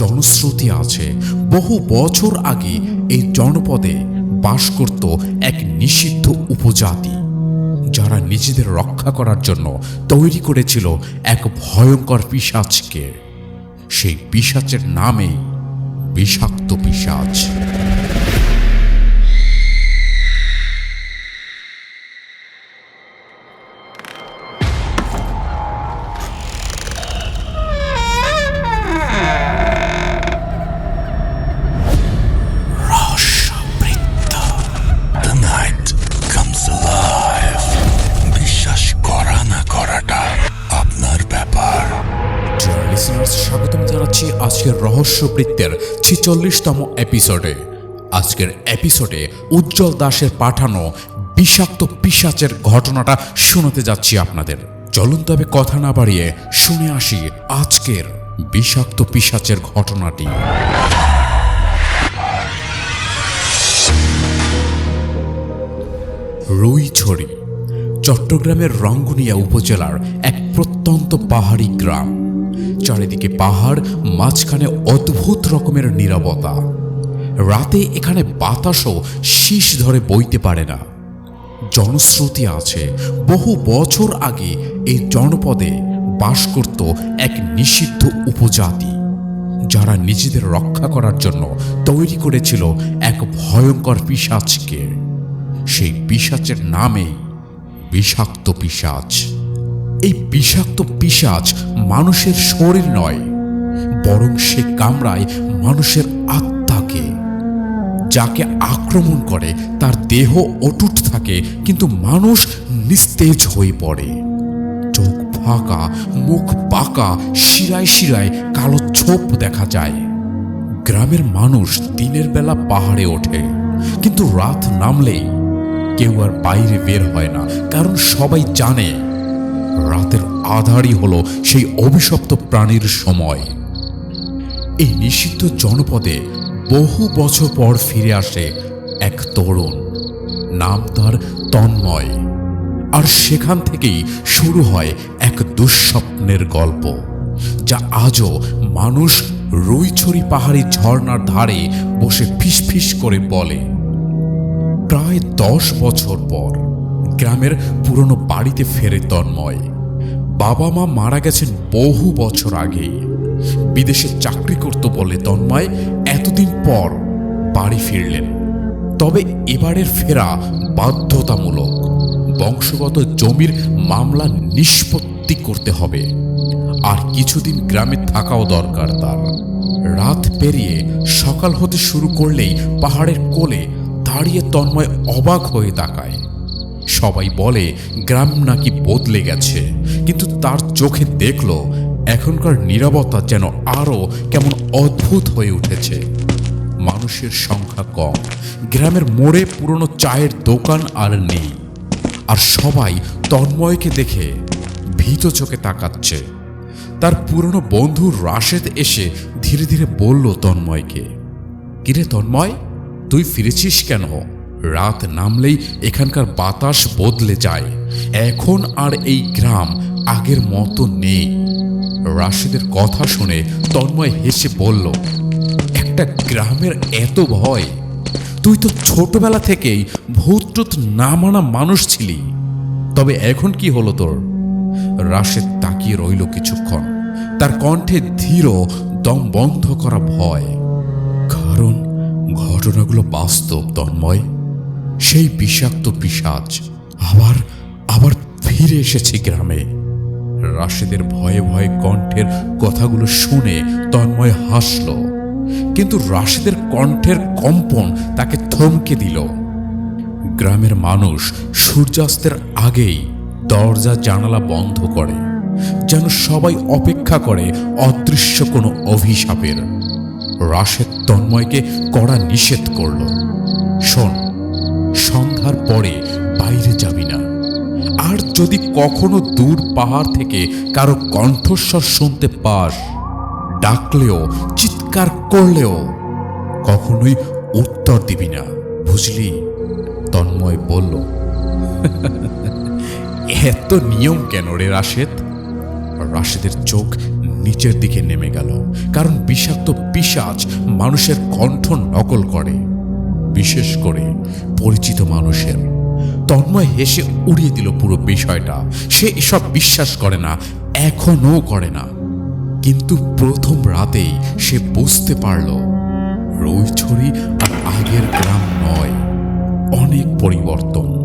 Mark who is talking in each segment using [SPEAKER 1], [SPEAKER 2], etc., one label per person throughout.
[SPEAKER 1] জনশ্রুতি আছে। বহু বছর আগে এই জনপদে বাস করত এক নিষিদ্ধ উপজাতি, যারা নিজেদের রক্ষা করার জন্য তৈরি করেছিল এক ভয়ঙ্কর পিশাচকে। সেই পিসাচের নামে বিষাক্ত পিশাচ। রহস্যবৃত্তের ছিচল্লিশতম এপিসোডে আজকের এপিসোডে উজ্জ্বল দাসের পাঠানো বিষাক্ত পিশাচের ঘটনাটা শোনাতে যাচ্ছি আপনাদের। চলুন তবে কথা না বাড়িয়ে শুনে আসি আজকের বিষাক্ত পিশাচের ঘটনাটি। রুইছড়ি, চট্টগ্রামের রঙ্গনিয়া উপজেলার এক প্রত্যন্ত পাহাড়ি গ্রাম। চারিদিকে পাহাড়, মাঝখানে অদ্ভুত রকমের নীরবতা। রাতে এখানে বাতাসও শীষ ধরে বইতে পারে না। জনশ্রুতি আছে, বহু বছর আগে এই জনপদে বাস করত এক নিষিদ্ধ উপজাতি, যারা নিজেদের রক্ষা করার জন্য তৈরি করেছিল এক ভয়ঙ্কর পিশাচকে। সেই পিশাচের নামেই বিষাক্ত পিশাচ। এই বিষাক্ত পিশাচ মানুষের শরীর নয়, বরং সে কামড়ায় মানুষের আত্মাকে, যাকে আক্রমণ করে তার দেহ অটুট থাকে, কিন্তু মানুষ নিস্তেজ হয়ে পড়ে। চোখ ফাঁকা, মুখ পাকা, শিরায় শিরায় কালো ছোপ দেখা যায়। গ্রামের মানুষ দিনের বেলা পাহাড়ে ওঠে, কিন্তু রাত নামলেই কেউ আর বাইরে বের হয় না, কারণ সবাই জানে রাতের আধারই হলো সেই অভিশপ্ত প্রাণীর সময়। এই নিষিদ্ধ জনপদে বহু বছর পর ফিরে আসে এক তরুণ, নাম তার তন্ময়। আর সেখান থেকেই শুরু হয় এক দুঃস্বপ্নের গল্প, যা আজও মানুষ রুইছড়ি পাহাড়ি ঝর্ণার ধারে বসে ফিসফিস করে বলে। প্রায় দশ বছর পর গ্রামের পুরনো বাড়িতে ফেরে তন্ময়। বাবা মা মারা গেছেন বহু বছর আগে। বিদেশে চাকরি করত বলে তন্ময় এতদিন পর বাড়ি ফিরলেন। তবে এবারের ফেরা বাধ্যতামূলক। বংশগত জমির মামলা নিষ্পত্তি করতে হবে। আর কিছুদিন গ্রামে থাকাও দরকার তার। রাত পেরিয়ে সকাল হতে শুরু করলেই পাহাড়ের কোলে দাঁড়িয়ে তন্ময় অবাক হয়ে তাকায়। সবাই বলে, গ্রাম নাকি বদলে গেছে? কিন্তু তার চোখে দেখল, এখনকার নীরবতা যেন আরও কেমন অদ্ভুত হয়ে উঠেছে। মানুষের সংখ্যা কম, গ্রামের মোড়ে পুরনো চায়ের দোকান আর নেই। আর সবাই তন্ময়কে দেখে ভীত চোখে তাকাচ্ছে। তার পুরনো বন্ধু রাশেদ এসে ধীরে ধীরে বলল তন্ময়কে, কিরে তন্ময়, তুই ফিরেছিস কেন? রাত নামলেই এখানকার বাতাস বদলে যায়। এখন আর এই গ্রাম আগের মতো নেই। রাশেদের কথা শুনে তন্ময় হেসে বলল, একটা গ্রামের এত ভয়? তুই তো ছোটবেলা থেকেই ভূতটুত না মানা মানুষ ছিলি। তবে এখন কি হলো তোর? রাশেদ তাকিয়ে রইল কিছুক্ষণ। তার কণ্ঠে ধীর দম বন্ধ করা ভয়। কারণ ঘটনাগুলো বাস্তব, তন্ময়। সেই বিষাক্ত পিসাজ আবার আবার ফিরে এসেছে গ্রামে। রাশেদের ভয়ে ভয়ে কণ্ঠের কথাগুলো শুনে তন্ময় হাসল। কিন্তু রাশেদের কণ্ঠের কম্পন তাকে থমকে দিল। গ্রামের মানুষ সূর্যাস্তের আগেই দরজা জানালা বন্ধ করে, যেন সবাই অপেক্ষা করে অদৃশ্য কোনো অভিশাপের। রাশেদ তন্ময়কে কড়া নিষেধ করল। শোন সন্ধ্যার পরে বাইরে যাবি না। আর যদি কখনো দূর পাহাড় থেকে কারও কণ্ঠস্বর শুনতে পাস, ডাকলেও, চিৎকার করলেও কখনোই উত্তর দিবি না, বুঝলি? তন্ময় বলল, এত নিয়ম কেন রে রাশেদ? রাশেদের চোখ নিচের দিকে নেমে গেল, কারণ বিষাক্ত পিশাচ মানুষের কণ্ঠ নকল করে। বিশেষ করে পরিচিত মানুষের। তন্ময় হেসে উড়িয়ে দিল পুরো বিষয়টা। সে এসব বিশ্বাস করে না, এখনও করে না। কিন্তু প্রথম রাতেই সে বুঝতে পারল, রইছড়ি আর আগের গ্রাম নয়। অনেক পরিবর্তন,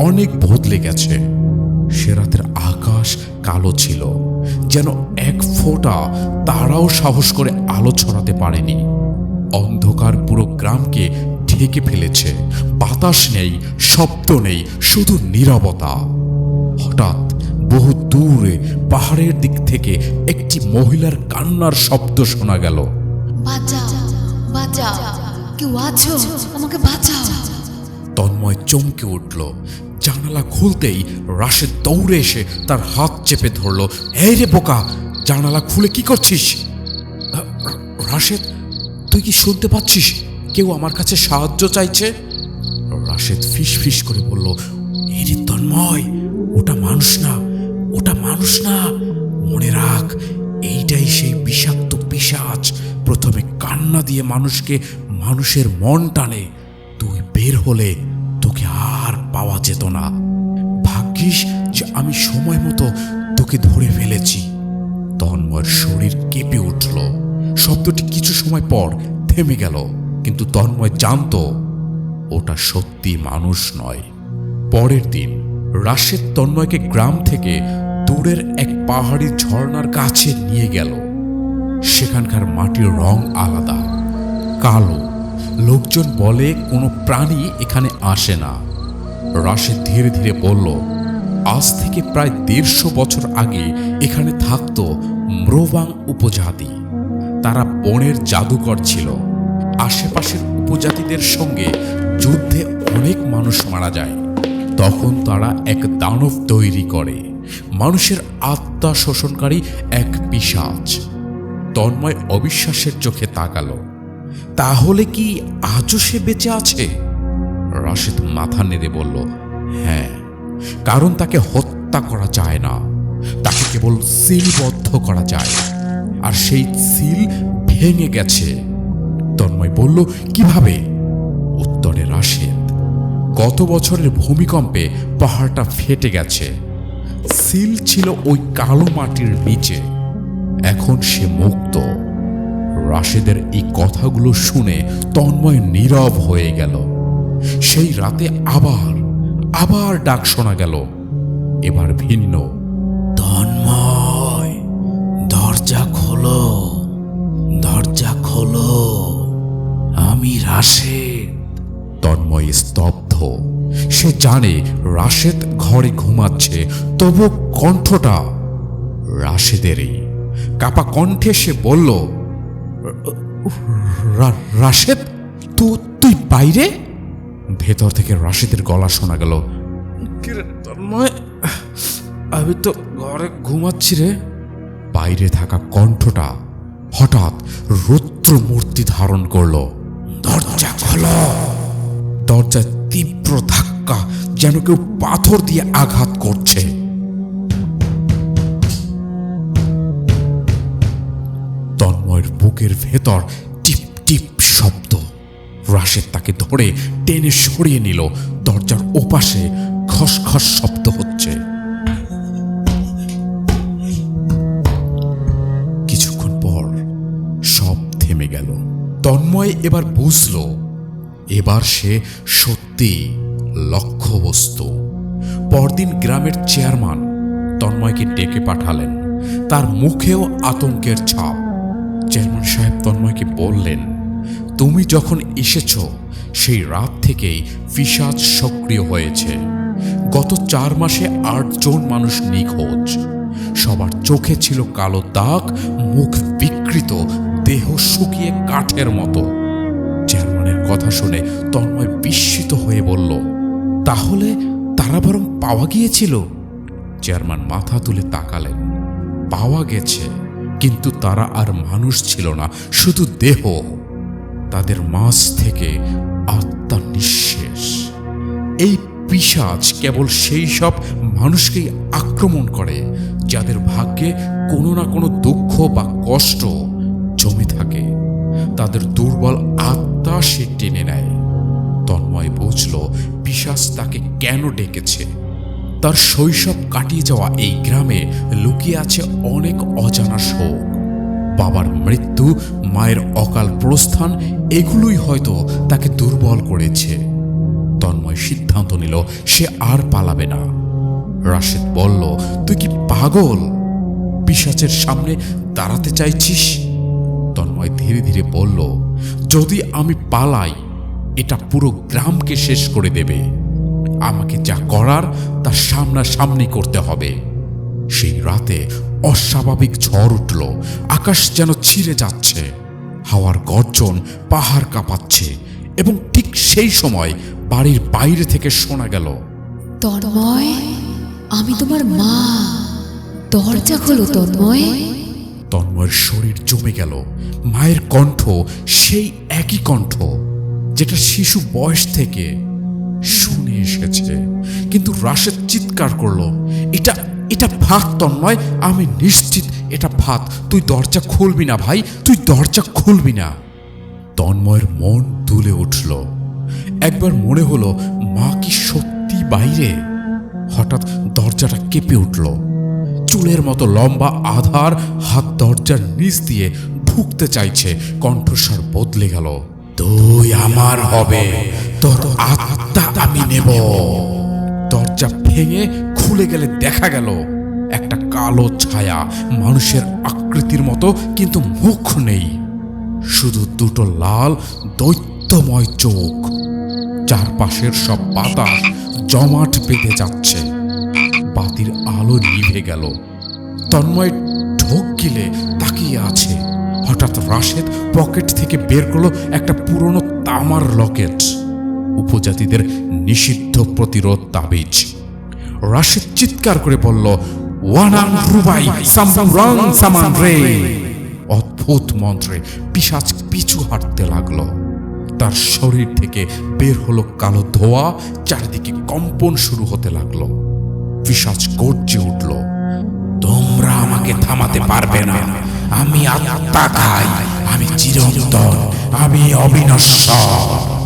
[SPEAKER 1] অনেক বদলে গেছে। সে রাতের আকাশ কালো ছিল, যেন এক ফোঁটা তারাও সাহস করে আলো ছড়াতে পারেনি। অন্ধকার পুরো গ্রামকে ঢেকে ফেলেছে। বাতাস নেই শব্দ নেই শুধু নীরবতা। হঠাৎ বহু দূরে পাহাড়ের দিক থেকে একটি মহিলার কান্নার শব্দ শোনা গেল।
[SPEAKER 2] বাঁচাও বাঁচাও। কেউ আছো? আমাকে বাঁচাও।
[SPEAKER 1] তন্ময় চমকে উঠল। জানালা খুলতেই রাশেদ দৌড়ে এসে তার হাত চেপে ধরল। এই রে বোকা জানালা খুলে কি করছিস? রাশেদ তুই কি শুনতে পাচ্ছিস? কেউ আমার কাছে সাহায্য চাইছে? রাশেদ ফিস ফিস করে বলল এই রে তন্ময়, ওটা মানুষ না, ওটা মানুষ না। মনে রাখ, এইটাই সেই বিষাক্ত পিশাচ। প্রথমে কান্না দিয়ে মানুষকে, মানুষের মন টানে। তুই বের হলে তোকে আর পাওয়া যেত না। ভাগ্যিস যে আমি সময় মতো তোকে ধরে ফেলেছি। তন্ময়ের শরীর কেঁপে উঠল। শব্দটি কিছু সময় পর থেমে গেল। কিন্তু তন্ময় জানতো, ওটা সত্যি মানুষ নয়। পরের দিন রাশেদ তন্ময়কে গ্রাম থেকে দূরের এক পাহাড়ি ঝর্ণার কাছে নিয়ে গেল। সেখানকার মাটির রং আলাদা, কালো। লোকজন বলে কোনো প্রাণী এখানে আসে না। রাশেদ ধীরে ধীরে বলল, আজ থেকে প্রায় দেড়শো বছর আগে এখানে থাকতো ম্রোবাং উপজাতি। তারা বনের জাদুকর ছিল। আশেপাশের উপজাতিদের সঙ্গে যুদ্ধে অনেক মানুষ মারা যায়। তখন তারা এক দানব তৈরি করে। মানুষের আত্মা শোষণকারী এক পিশাচ। তন্ময় অবিশ্বাসের চোখে তাকালো। তাহলে কি আজও সে বেঁচে আছে? রাশেদ মাথা নেড়ে বলল হ্যাঁ কারণ তাকে হত্যা করা যায় না। তাকে কেবল সিলবদ্ধ করা যায়। আর সেই সিল ভেঙে গেছে। তন্ময় বলল, কীভাবে? উত্তরে রাশেদ গত বছরের ভূমিকম্পে পাহাড়টা ফেটে গেছে। সিল ছিল ওই কালো মাটির নিচে। এখন সে মুক্ত। রাশেদের এই কথাগুলো শুনে তন্ময় নীরব হয়ে গেল। সেই রাতে আবার আবার ডাক শোনা গেল। এবার ভিন্ন। রাশেদ। তন্ময় স্তব্ধ। সে জানে রাশেদ ঘরে ঘুমাচ্ছে, তবু কণ্ঠটা রাশেদেরই। কাপা কণ্ঠে সে বলল, "রা- রাশেদ, তু, তুই বাইরে? ভেতর থেকে রাশেদের গলা শোনা গেল তন্ময়? আমি তো ঘরে ঘুমাচ্ছি রে। বাইরে থাকা কণ্ঠটা হঠাৎ রুদ্র মূর্তি ধারণ করল দরজা খোলো। দরজায় তীব্র ধাক্কা যেন কেউ পাথর দিয়ে আঘাত করছে। তন্ময়ের বুকের ভেতর টিপ টিপ শব্দ। রাশেদ তাকে ধরে টেনে সরিয়ে নিল। দরজার ওপাশে খসখস শব্দ হচ্ছে। কিছুক্ষণ পর সব থেমে গেল। তন্ময় এবার বুঝল এবার সে সত্যি লক্ষ্যবস্তু। পরদিন গ্রামের চেয়ারম্যান তন্ময়কে ডেকে পাঠালেন। তার মুখেও আতঙ্কের ছাপ। চেয়ারম্যান সাহেব তন্ময়কে বললেন, তুমি যখন এসেছ, সেই রাত থেকেই পিশাচ সক্রিয় হয়েছে। গত চার মাসে আটজন মানুষ নিখোঁজ। সবার চোখে ছিল কালো দাগ, মুখ বিকৃত, দেহ শুকিয়ে কাঠের মতো। কথা শুনে তন্ময় বিস্মিত হয়ে বলল, তাহলে তারা বরং পাওয়া গিয়েছিল? চেয়ারম্যান মাথা তুলে তাকালেন। পাওয়া গেছে, কিন্তু তারা আর মানুষ ছিল না, শুধু দেহ। তাদের মাঝ থেকে আত্মা নিঃশেষ। এই পিশাচ কেবল সেই সব মানুষকেই আক্রমণ করে, যাদের ভাগ্যে কোনো না কোনো দুঃখ বা কষ্ট জমে থাকে। তাদের দুর্বল আত্মা সে টেনে নেয়। তন্ময় বুঝল, পিশাচ তাকে কেন ডেকেছে? তার শৈশব কাটিয়ে যাওয়া এই গ্রামে লুকিয়ে আছে অনেক অজানা শোক। বাবার মৃত্যু, মায়ের অকাল প্রস্থান, এগুলোই হয়তো তাকে দুর্বল করেছে। তন্ময় সিদ্ধান্ত নিল, সে আর পালাবে না। রাশেদ বলল, তুই কি পাগল? পিশাচের সামনে দাঁড়াতে চাইছিস? তন্ময় ধীরে ধীরে বলল, যদি আমি পালাই, এটা পুরো গ্রামকে শেষ করে দেবে। আমাকে যা করার, তা সামনাসামনি করতে হবে। সেই রাতে অস্বাভাবিক ঝড় উঠল, আকাশ যেন ছিঁড়ে যাচ্ছে, হাওয়ার গর্জন পাহাড় কাঁপাচ্ছে এবং ঠিক সেই সময় বাড়ির বাইরে থেকে শোনা গেল,
[SPEAKER 2] তন্ময়, আমি তোমার মা। দরজা খোলো, তন্ময়।
[SPEAKER 1] তন্ময়ের শরীর জমে গেল। মায়ের কণ্ঠ সেই একই কণ্ঠ যেটা শিশু বয়স থেকে শুনে এসেছে। কিন্তু রাশেদ চিৎকার করল, এটা এটা ভাত তন্ময়, আমি নিশ্চিত এটা ভাত তুই দরজা খুলবি না ভাই, তুই দরজা খুলবি না। তন্ময়ের মন দুলে উঠল। একবার মনে হলো, মা কি সত্যি বাইরে? হঠাৎ দরজাটা কেঁপে উঠল। চুলের মতো লম্বা আধার হাত দরজার নিচ দিয়ে ঢুকতে চাইছে। কণ্ঠস্বর বদলে গেল। তুই আমার হবে। তোর আত্মা আমি নেব। দরজা ভেঙে খুলে গেলে দেখা গেল, একটা কালো ছায়া মানুষের আকৃতির মতো, কিন্তু মুখ নেই। শুধু দুটো লাল, দৈত্যময় চোখ। চারপাশের সব পাতা জমাট বেঁধে যাচ্ছে। বাতির আলো নিভে গেল। তন্ময় ঢোক গিলে তাকিয়ে আছে। হঠাৎ রাশেদ পকেট থেকে বের করল একটা পুরনো তামার লকেট। উপজাতিদের নিষিদ্ধ প্রতিরোধ তাবিজ। রাশেদ চিৎকার করে বলল, ওয়ানাং রুবাই অদ্ভুত মন্ত্রে পিশাচ পিছু হাঁটতে লাগল। তার শরীর থেকে বের হলো কালো ধোয়া, চারিদিকে কম্পন শুরু হতে লাগল। পিশাচ গর্জে উঠল, তোমরা আমাকে থামাতে পারবে না। আমি আত্মা খাই, আমি চিরন্তন, আমি অবিনশ্বর।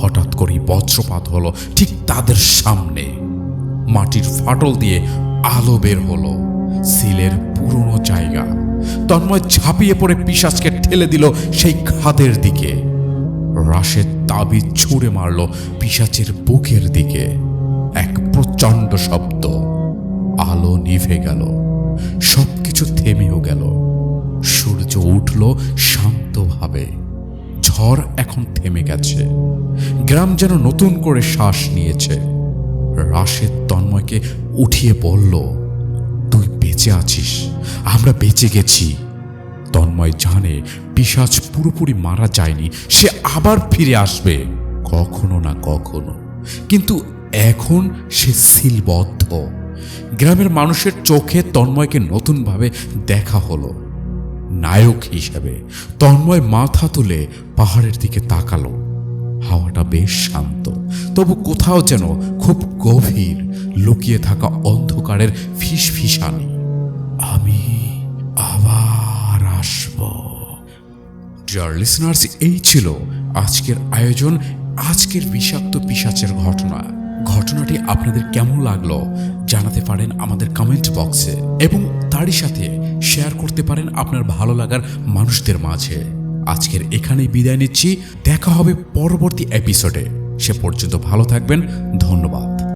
[SPEAKER 1] হঠাৎ করে বজ্রপাত হলো ঠিক তাদের সামনে। মাটির ফাটল দিয়ে আলো বের হলো, সিলের পুরনো জায়গা। তন্ময় ঝাঁপিয়ে পড়ে পিশাচকে ঠেলে দিল সেই খাদের দিকে। রাশের তাবিজ ছুঁড়ে মারল পিশাচের বুকের দিকে। এক প্রচণ্ড শব্দ। আলো নিভে গেল, সবকিছু থেমেও গেল। সূর্য উঠল শান্তভাবে, ঝড় এখন থেমে গেছে, গ্রাম যেন নতুন করে শ্বাস নিয়েছে। রাশেদ তন্ময়কে উঠিয়ে বলল, তুই বেঁচে আছিস, আমরা বেঁচে গেছি। তন্ময় জানে পিশাচ পুরোপুরি মারা যায়নি, সে আবার ফিরে আসবে, কখনো না কখনো। কিন্তু এখন সে সিলবদ্ধ। গ্রামের মানুষের চোখে তন্ময়কে নতুনভাবে দেখা হলো। নায়ক হিসেবে তন্ময় মাথা তুলে পাহাড়ের দিকে তাকালো। হাওয়াটা বেশ শান্ত। তবু কোথাও যেন খুব গভীর লুকিয়ে থাকা অন্ধকারের ফিস ফিসানি আমি আবার আসব। ডিয়ার লিসনার্স এই ছিল আজকের আয়োজন, আজকের বিষাক্ত পিসাচের ঘটনা। ঘটনাটি আপনাদের কেমন লাগল জানাতে পারেন আমাদের কমেন্ট বক্সে এবং তারই সাথে শেয়ার করতে পারেন আপনার ভালো লাগার মানুষদের মাঝে। আজকের এখানেই বিদায় নিচ্ছি। দেখা হবে পরবর্তী এপিসোডে সে পর্যন্ত ভালো থাকবেন। ধন্যবাদ।